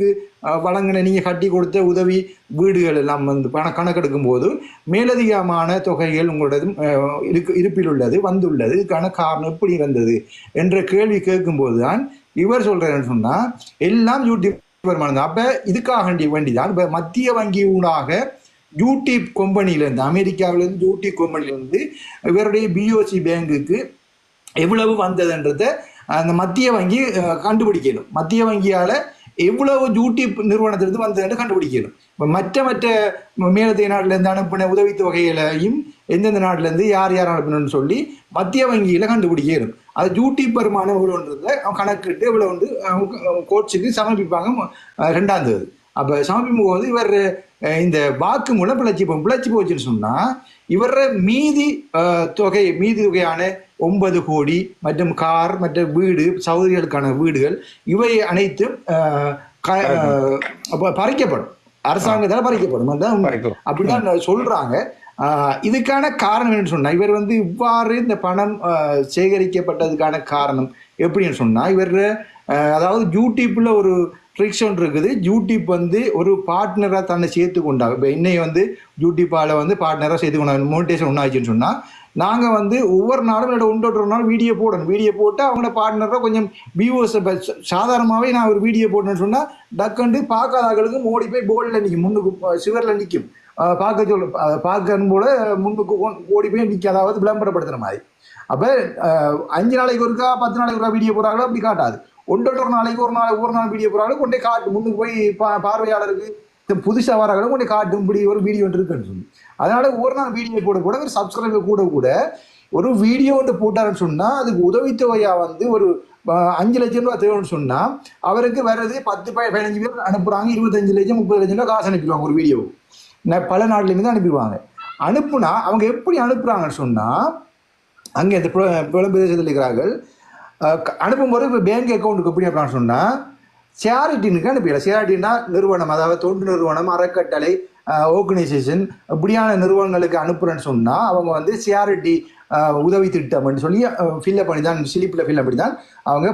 இவருக்கு வழங்கின நீங்கள் கட்டி கொடுத்த உதவி வீடுகள் எல்லாம் வந்து பண கணக்கெடுக்கும் போது மேலதிகமான தொகைகள் உங்களோட இருக்கு இருப்பில் உள்ளது வந்துள்ளது. இதுக்கான காரணம் எப்படி வந்தது என்ற கேள்வி கேட்கும்போது தான் இவர் சொல்கிறேன்னு சொன்னால் எல்லாம் யூடியூப் வருமானம் தான். இதுக்காக வேண்டிதான். இப்போ மத்திய வங்கி ஊடாக யூடியூப் கம்பெனியிலேருந்து அமெரிக்காவிலேருந்து யூடியூப் கம்பெனிலேருந்து இவருடைய பிஓசி பேங்குக்கு எவ்வளவு வந்ததுன்றத அந்த மத்திய வங்கி கண்டுபிடிக்கணும். மத்திய வங்கியால் எவ்வளவு டியூட்டி நிறுவனத்திலிருந்து வந்ததுன்னு கண்டுபிடிக்கணும். இப்போ மற்ற மற்ற மேலத்தைய நாட்டிலேருந்து அனுப்பின உதவித்தொகையிலையும் எந்தெந்த நாட்டிலேருந்து யார் யார் அனுப்பணும்னு சொல்லி மத்திய வங்கியில் கண்டுபிடிக்கணும். அது யூடியூப் வருமானம் எவ்வளோன்றத கணக்கிட்டு எவ்வளோ கோட்ஸுக்கு சமர்ப்பிப்பாங்க ரெண்டாம் தேதி. அப்போ சமர்ப்பிக்கும் போது இவர் இந்த வாக்கு மூலம் பிழைச்சி போ பிழைச்சி போச்சுன்னு சொன்னா இவர மீதி தொகை மீதி தொகையான ஒன்பது கோடி மற்றும் கார் மற்ற வீடு சௌகரியங்களுக்கான வீடுகள் இவை அனைத்தும் பறிக்கப்படும். அரசாங்கத்தால் பறிக்கப்படும். அதுதான். அப்படிதான் சொல்றாங்க. இதுக்கான காரணம் என்னன்னு சொன்னா இவர் வந்து இவ்வாறு இந்த பணம் சேகரிக்கப்பட்டதுக்கான காரணம் எப்படின்னு சொன்னா இவர் அதாவது யூடியூப்ல ஒரு ஃப்ரிக்ஷன் இருக்குது. யூடியூப் வந்து ஒரு பார்ட்னராக தன்னை சேர்த்து கொண்டாங்க. இப்போ இன்னைக்கு வந்து யூடியூப்பால வந்து பார்ட்னராக சேர்த்து கொண்டாங்க. மோனிடேஷன் ஒன்றாச்சுன்னு சொன்னால் நாங்கள் வந்து ஒவ்வொரு நாளும் இல்லை ஒன்று நாள் வீடியோ போடணும். வீடியோ போட்டு அவங்களோட பார்ட்னராக கொஞ்சம் வியூவர்ஸ் சாதாரணமாகவே நான் ஒரு வீடியோ போடணும்னு சொன்னால் டக்குண்டு பார்க்காத ஆட்களுக்கு ஓடி போய் போர்டில் நிற்கும் முன்னுக்கு சிவரில் நிற்கும் பார்க்க சொல்ல பார்க்கணும் போல முன்னுக்கு ஓ- ஓடி போய் நிற்க அதாவது விளம்பரப்படுத்துகிற மாதிரி. அப்போ அஞ்சு நாளைக்கு ஒருக்கா பத்து நாளைக்கு ஒருக்கா வீடியோ போடுறாங்களோ அப்படி காட்டாது. ஒன்றொரு ஒரு நாளைக்கு ஒரு நாள் ஒரு நாள் வீடியோ போடுறாங்களோ கொண்டே காட்டு முன்னுக்கு போய் பா பார்வையாளருக்கு இந்த புதுசாக வராங்களும் கொண்டே காட்டும் இப்படி ஒரு வீடியோ ஒன்று இருக்குன்னு சொல்லி. அதனால ஒரு நாள் வீடியோ போட கூட ஒரு சப்ஸ்கிரைபர் கூட கூட ஒரு வீடியோ ஒன்று போட்டாருன்னு சொன்னால் அதுக்கு உதவித்தொகையாக வந்து ஒரு அஞ்சு லட்சம் ரூபா தேவைன்னு சொன்னால் அவருக்கு வர்றது பத்து பதினஞ்சு பேர் அனுப்புகிறாங்க இருபத்தஞ்சு லட்சம் முப்பது லட்சம் ரூபா காசு அனுப்பிடுவாங்க ஒரு வீடியோ ந- பல நாட்டிலேருந்து அனுப்பிடுவாங்க. அனுப்புனா அவங்க எப்படி அனுப்புகிறாங்கன்னு சொன்னால் அங்கே இந்த புலம்பிரதேசத்தில் இருக்கிறார்கள் அனுப்பும்போது இப்போ பேங்க் அக்கௌண்ட்டுக்கு எப்படி அப்படின்னு சொன்னால் சேரிட்டினுக்கு அனுப்பிடலாம். சேரிட்டின்னா நிறுவனம் அதாவது தொண்டு நிறுவனம் அறக்கட்டளை ஆர்கனைசேஷன் இப்படியான நிறுவனங்களுக்கு அனுப்புறேன்னு சொன்னால் அவங்க வந்து சேரிட்டி உதவி திட்டம்னு சொல்லி ஃபில்அப் பண்ணி தான் ஸ்லிப்பில் ஃபில்அப் பண்ணி தான் அவங்க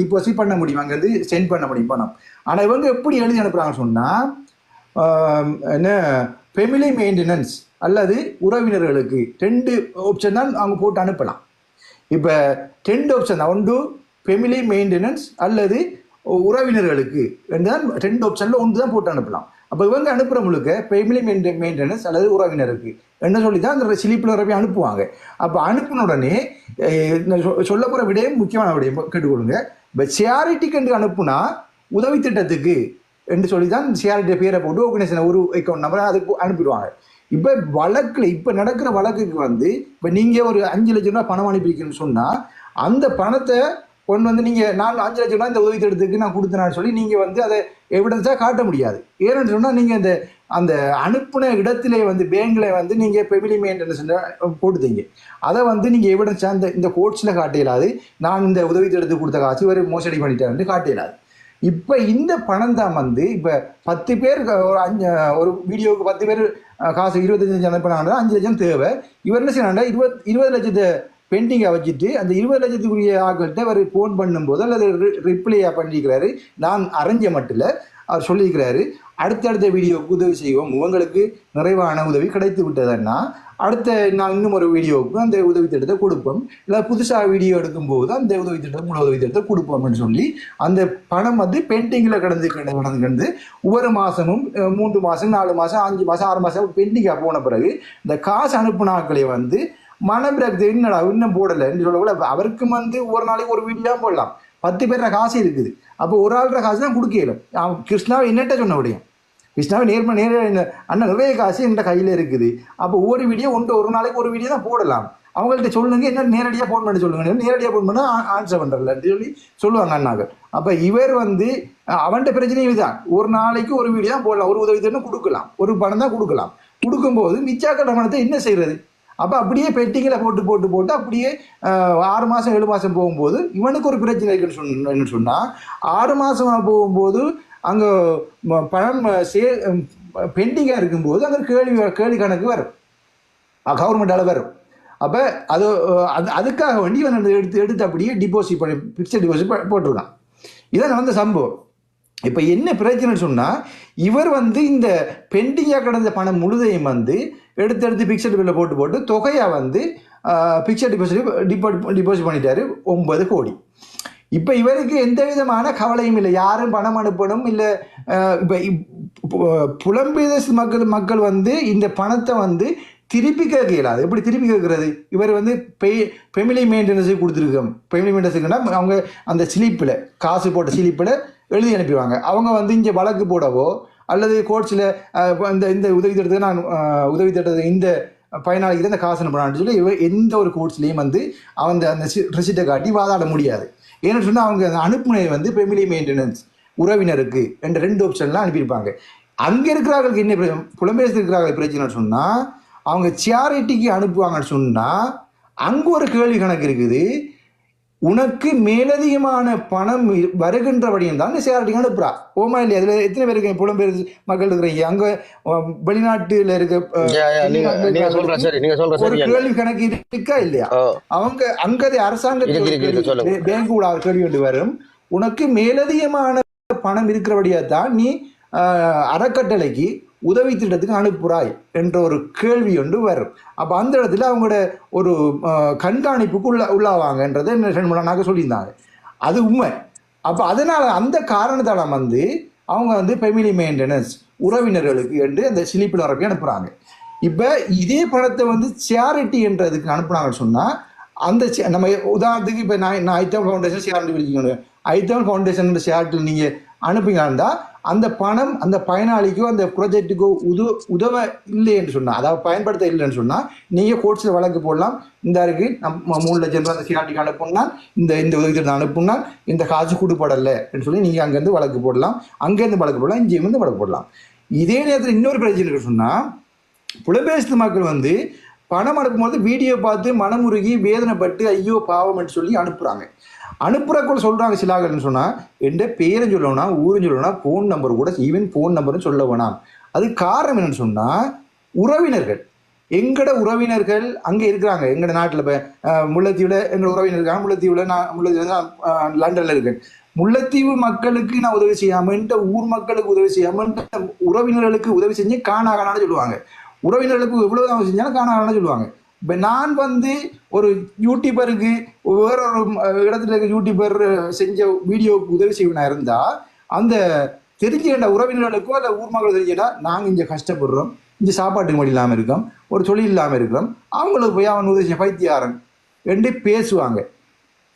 டிபாசிட் பண்ண முடியும். அங்கேருந்து சென்ட் பண்ண முடியும் பணம். ஆனால் இவங்க எப்படி எழுதி அனுப்புகிறாங்கன்னு சொன்னால் என்ன ஃபெமிலி மெயின்டெனன்ஸ் அல்லது உறவினர்களுக்கு ரெண்டு ஆப்ஷன் தான் அவங்க போட்டு அனுப்பலாம். இப்போ டென்ட் ஆப்ஷன் ஒன்று ஃபெமிலி மெயின்டெனன்ஸ் அல்லது உறவினர்களுக்கு ரெண்டு தான் ரெண்டு ஆப்ஷனில் ஒன்று தான் போட்டு அனுப்பலாம். அப்போ இவங்க அனுப்புகிற முழுக்க ஃபெமிலி மெயின்டெ மெயின்டெனன்ஸ் அல்லது உறவினருக்கு என்ன சொல்லி தான் அந்த சிலிப்பில் வரப்பி அனுப்புவாங்க. அப்போ அனுப்பின உடனே சொ- சொல்ல போகிற விடையும் முக்கியமான விடையும் கேட்டுக்கொள்ளுங்க. இப்போ சேரிட்டிக்கு என்று அனுப்புனா உதவி திட்டத்துக்கு என்று சொல்லி தான் சிஆர்டி பேரை போட்டு ஆர்கனைசேஷன் ஒரு அக்கௌண்ட் நம்பரை அதுக்கு அனுப்பிடுவாங்க. இப்போ வழக்கில் இப்போ நடக்கிற வழக்குக்கு வந்து இப்போ நீங்கள் ஒரு அஞ்சு லட்சம் ரூபா பணம் அனுப்பியிருக்கீங்கன்னு சொன்னால் அந்த பணத்தை கொண்டு வந்து நீங்கள் நாலு அஞ்சு லட்சம் ரூபா இந்த உதவி திட்டத்துக்கு நான் கொடுத்தேன்னு சொல்லி நீங்கள் வந்து அதை எவிடன்ஸாக காட்ட முடியாது. ஏன்னு சொன்னால் நீங்கள் அந்த அந்த அனுப்புன இடத்திலே வந்து பேங்கில் வந்து நீங்கள் ஃபெமிலி மெயின்டெனன்ஸ் போட்டுத்தீங்க அதை வந்து நீங்கள் எவிடன்ஸாக இந்த இந்த கோர்ட்ஸில் காட்டிடலாது நான் இந்த உதவி திட்டத்துக்கு கொடுத்த காசு இவர் மோசடி பண்ணிட்டேன் காட்டிடலாது இப்போ இந்த பணம் தான் வந்து இப்போ பத்து பேர் ஒரு அஞ்சு ஒரு வீடியோவுக்கு பத்து பேர் காசு இருபத்தஞ்சு லட்சம் அனுப்பினாங்கன்னா அஞ்சு லட்சம் தேவை. இவர் என்ன செய்யறாங்க இருபத் இருபது லட்சத்தை பெண்டிங்கை வச்சுட்டு அந்த இருபது லட்சத்துக்குரிய ஆட்கள்கிட்ட அவர் ஃபோன் பண்ணும்போது அல்லது ரிப்ளையாக பண்ணியிருக்கிறாரு நான் அரைஞ்ச மட்டும் அவர் சொல்லியிருக்கிறாரு அடுத்தடுத்த வீடியோவுக்கு உதவி செய்வோம். உங்களுக்கு நிறைவான உதவி கிடைத்து விட்டதுன்னா அடுத்த நான் இன்னும் ஒரு வீடியோவுக்கு அந்த உதவி திட்டத்தை கொடுப்போம். இல்லை புதுசாக வீடியோ எடுக்கும்போது அந்த உதவி திட்டம் முழு உதவி திட்டத்தை கொடுப்போம்னு சொல்லி அந்த பணம் வந்து பெயிண்டிங்கில் கிடந்து கடந்து கடந்து கிடந்து ஒவ்வொரு மாதமும் மூன்று மாதம் நாலு மாதம் அஞ்சு மாதம் ஆறு மாதம் பெயிண்டிங்காக போன பிறகு இந்த காசு அனுப்புனாக்களை வந்து மனபிரக்தி என்னடா இன்னும் போடலை. என்று சொல்லக்கூட அவருக்கு வந்து ஒரு நாளைக்கு ஒரு வீடியோ போடலாம். பத்து பேர்ற காசு இருக்குது. அப்போ ஒரு ஆள்ற காசு தான் கொடுக்கலும் கிருஷ்ணாவை என்னட்ட சொன்ன விடையும் கிருஷ்ணாவை நேர்ம நேர அண்ணன் நிறைய காசு என்கிட்ட கையில் இருக்குது. அப்போ ஒரு வீடியோ ஒன்று ஒரு நாளைக்கு ஒரு வீடியோ தான் போடலாம். அவங்கள்ட்ட சொல்லுங்க என்ன நேரடியாக ஃபோன் பண்ணி சொல்லுங்க. நேரடியாக ஃபோன் பண்ணால் ஆன்சர் பண்ணுறலன்னு சொல்லி சொல்லுவாங்க அண்ணாக்கள். அப்போ இவர் வந்து அவன்கிட்ட பிரச்சனையும் இதுதான். ஒரு நாளைக்கு ஒரு வீடியோ தான் போடலாம். ஒரு உதவி திட்டம் கொடுக்கலாம். ஒரு பணம் தான் கொடுக்கலாம். கொடுக்கும்போது மிச்சாக்கட்ட பணத்தை என்ன செய்கிறது அப்போ அப்படியே பெட்டிங்கில் போட்டு போட்டு போட்டு அப்படியே ஆறு மாதம் ஏழு மாதம் போகும்போது இவனுக்கு ஒரு பிரச்சனை இருக்குன்னு சொன்ன சொன்னால் ஆறு மாதமாக போகும்போது அங்கே பணம் சே பெண்டிங்காக இருக்கும்போது அங்கே கேள்வி கேள்வி கணக்கு வரும். கவர்மெண்டால் வரும். அப்போ அது அது அதுக்காக வண்டி இவன் எடுத்து எடுத்து அப்படியே டிபாசிட் பண்ணி ஃபிக்ஸட் டிபாசிட் போட்டிருக்கான். இதான் நடந்த சம்பவம். இப்போ என்ன பிரச்சனைன்னு சொன்னால் இவர் வந்து இந்த பெண்டிங்காக கிடந்த பணம் முழுதையும் வந்து எடுத்து எடுத்து ஃபிக்ஸட் பில்ல போட்டு போட்டு தொகையாக வந்து ஃபிக்ஸட் டிபாசிட் டிபாசிட் டிபாசிட் பண்ணிட்டாரு. ஒன்பது கோடி. இப்போ இவருக்கு எந்த விதமான கவலையும் இல்லை. யாரும் பணம் அனுப்பணும் இல்லை இப்போ புலம்பெயர் மக்கள் மக்கள் வந்து இந்த பணத்தை வந்து திருப்பி கேட்க இயலாது. எப்படி திருப்பி கேட்கறது? இவர் வந்து பெய் ஃபெமிலி மெயின்டெனன்ஸுக்கு கொடுத்துருக்கோம். ஃபெமிலி மெயின்டெனன்ஸுக்குன்னா அவங்க அந்த ஸ்லிப்பில் காசு போட்ட ஸ்லிப்பில் எழுதி அனுப்பிடுவாங்க. அவங்க வந்து இங்கே வழக்கு போடவோ அல்லது கோர்ட்ஸில் இந்த இந்த உதவி திட்டத்துக்கு நான் உதவி திட்டத்தை இந்த பயனாளிக்கு இந்த காசு அனுப்பலான்னு சொல்லி இவர் எந்த ஒரு கோர்ட்ஸ்லேயும் வந்து அவன் அந்த ரிசிட்டை காட்டி வாதாட முடியாது. ஏன்னு சொன்னால் அவங்க அந்த அனுப்புனை வந்து ஃபெமிலி மெயின்டெனன்ஸ் உறவினருக்கு ரெண்டு ரெண்டு ஆப்ஷன்லாம் அனுப்பியிருப்பாங்க. அங்கே இருக்கிறவர்களுக்கு என்ன பிரச்சனை புலம்பெயர்ந்து இருக்கிறவர்கள் பிரச்சனைன்னு சொன்னால் அவங்க சேரிட்டிக்கு அனுப்புவாங்கன்னு சொன்னால் அங்கே ஒரு கேள்வி கணக்கு இருக்குது. உனக்கு மேலதிகமான பணம் வருகின்றபடியும் தான் சேரிட்டிக்கு அனுப்புறா. ஓமா இல்லையா? அதில் எத்தனை பேருக்கு புலம்பெயர் மக்கள் இருக்கிறீங்க. அங்கே வெளிநாட்டில் இருக்க ஒரு கேள்வி கணக்கு இருக்கா இல்லையா? அவங்க அங்கதே சொல்லுங்க. பேங்க் கூட கேள்வி கொண்டு வரும். உனக்கு மேலதிகமான பணம் இருக்கிறபடியா தான் நீ அறக்கட்டளைக்கு உதவி திட்டத்துக்கு அனுப்புறாய் என்ற ஒரு கேள்வி ஒன்று வரும். அப்போ அந்த இடத்துல அவங்களோட ஒரு கண்காணிப்புக்கு உள்ள உள்ளாவாங்கன்றதை நாங்கள் சொல்லியிருந்தாங்க. அது உண்மை. அப்போ அதனால் அந்த காரணத்தால் வந்து அவங்க வந்து ஃபெமிலி மெயின்டெனன்ஸ் உறவினர்களுக்கு என்று அந்த சிலிப்பில் வரப்பி அனுப்புகிறாங்க இப்போ இதே பணத்தை வந்து சேரிட்டி என்றதுக்கு அனுப்புனாங்கன்னு சொன்னால் அந்த சே நம்ம உதாரணத்துக்கு இப்போ நான் நான் ஐத்தம் ஃபவுண்டேஷன் சேரிட்டி வச்சுக்கணும் ஐத்தம் ஃபவுண்டேஷன் சேரிட்டியில் நீங்கள் அனுப்பிங்கன்னா அந்த பணம் அந்த பயனாளிக்கோ அந்த ப்ராஜெக்ட்டுக்கோ உது உதவ இல்லை என்று சொன்னால் அதாவது பயன்படுத்த இல்லைன்னு சொன்னால் நீங்கள் கோர்ட்ஸில் வழக்கு போடலாம். இந்த இருக்கு நம்ம மூணு லட்சம் ரூபாய் அந்த சிஆர்டிக்கு அனுப்புனால் இந்த இந்த உதவி திட்டம் அனுப்புனால் இந்த காசு கொடுப்படலை என்று சொல்லி நீங்கள் அங்கேருந்து வழக்கு போடலாம். அங்கேருந்து வழக்கு போடலாம் இங்கேயும் வந்து வழக்கு போடலாம். இதே நேரத்தில் இன்னொரு பிரச்சனை சொன்னால் புலம்பெயர்த்து மக்கள் வந்து பணம் அனுப்பும்போது வீடியோ பார்த்து மனமுருகி வேதனைப்பட்டு ஐயோ பாவம்னு சொல்லி அனுப்புகிறாங்க அனுப்புறக்குள் சொல்கிறாங்க சிலாகன்னு சொன்னால் எந்த பேரை சொல்லணும்னா ஊரும் சொல்லணும்னா ஃபோன் நம்பர் கூட ஈவன் ஃபோன் நம்பரும் சொல்ல வேணாம். அது காரணம் என்னன்னு சொன்னால் உறவினர்கள். எங்கட உறவினர்கள் அங்கே இருக்கிறாங்க. எங்கட நாட்டில் இப்போ முல்லைத்தீவில் எங்களோட உறவினர் இருக்காங்க. முல்லைத்தீவில் நான் முல்லைத்தீவில் நான் லண்டனில் இருக்கேன். முல்லைத்தீவு மக்களுக்கு நான் உதவி செய்யாமல் இந்த ஊர் மக்களுக்கு உதவி செய்யாமல் உறவினர்களுக்கு உதவி செஞ்சு காணாகானான்னு சொல்லுவாங்க. உறவினர்களுக்கு எவ்வளோ தான் செஞ்சாலும் காணாகானான்னு சொல்லுவாங்க. இப்போ நான் வந்து ஒரு யூடியூபருக்கு வேற ஒரு இடத்துல இருக்க யூடியூபர் செஞ்ச வீடியோவுக்கு உதவி செய்வனா இருந்தால் அந்த தெரிஞ்சுக்கிட்ட உறவினர்களுக்கோ அல்ல ஊர் மக்கள் தெரிஞ்சுக்கிட்டா நாங்கள் இங்கே கஷ்டப்படுறோம். இங்கே சாப்பாட்டுக்கு வழி இல்லாமல் இருக்கோம். ஒரு தொழில் இல்லாமல் இருக்கிறோம் அவங்களுக்கு போய் அவன் உதவி செய்ய பைத்தியாரன் ரெண்டு பேசுவாங்க.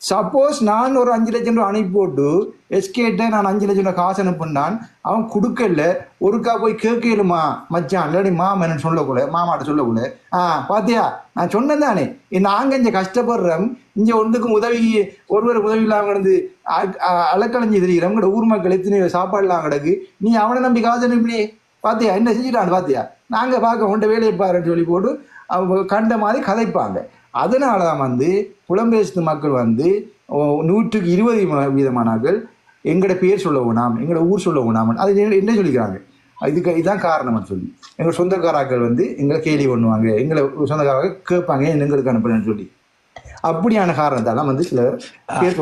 சப்போஸ் நான் ஒரு அஞ்சு லட்சம் ரூபா அனுப்பி போட்டு எஸ்கேட்ட நான் அஞ்சு லட்சம் ரூபா காசு அனுப்புனான் அவன் கொடுக்கல ஒருக்கா போய் கேட்கலுமா மச்சான் இல்லாடி மாமன் சொல்லக்கூட மாமாட்ட சொல்லக்கூட ஆ பாத்தியா? நான் சொன்னேன் தானே. நாங்கள் இங்கே கஷ்டப்படுறோம். இங்கே ஒன்றுக்கும் உதவி ஒருவர் உதவி இல்லாமல் கிடந்து அ- அலக்கலைஞ்சு தெரிகிறோம் கூட ஊர் மக்கள் எத்தனை சாப்பாடு கிடக்கு. நீ அவனை நம்பி காசு அனுப்பினே பாத்தியா? என்ன செஞ்சுட்டான் பாத்தியா? நாங்கள் பார்க்க உன்ட்ட வேலையை பாருன்னு சொல்லி போட்டு அவங்க கண்ட மாதிரி கதைப்பாங்க. அதனால தான் வந்து புலம்பெயர்த்து மக்கள் வந்து நூற்றுக்கு இருபது வீதமானார்கள். எங்களோட பேர் சொல்ல வேணாம் எங்களோட ஊர் சொல்ல வேணாம். அது என்ன- என்ன சொல்லிக்கிறாங்க? இதுக்கு இதுதான் காரணம்னு சொல்லி. எங்கள் சொந்தக்காராக்கள் வந்து எங்களை கேலி பண்ணுவாங்க எங்களை சொந்தக்காரர்கள் கேட்பாங்க ஏன் எங்களுக்கு அனுப்புறேன்னு சொல்லி. அப்படியான காரணத்தால வந்து சிலர் பேர்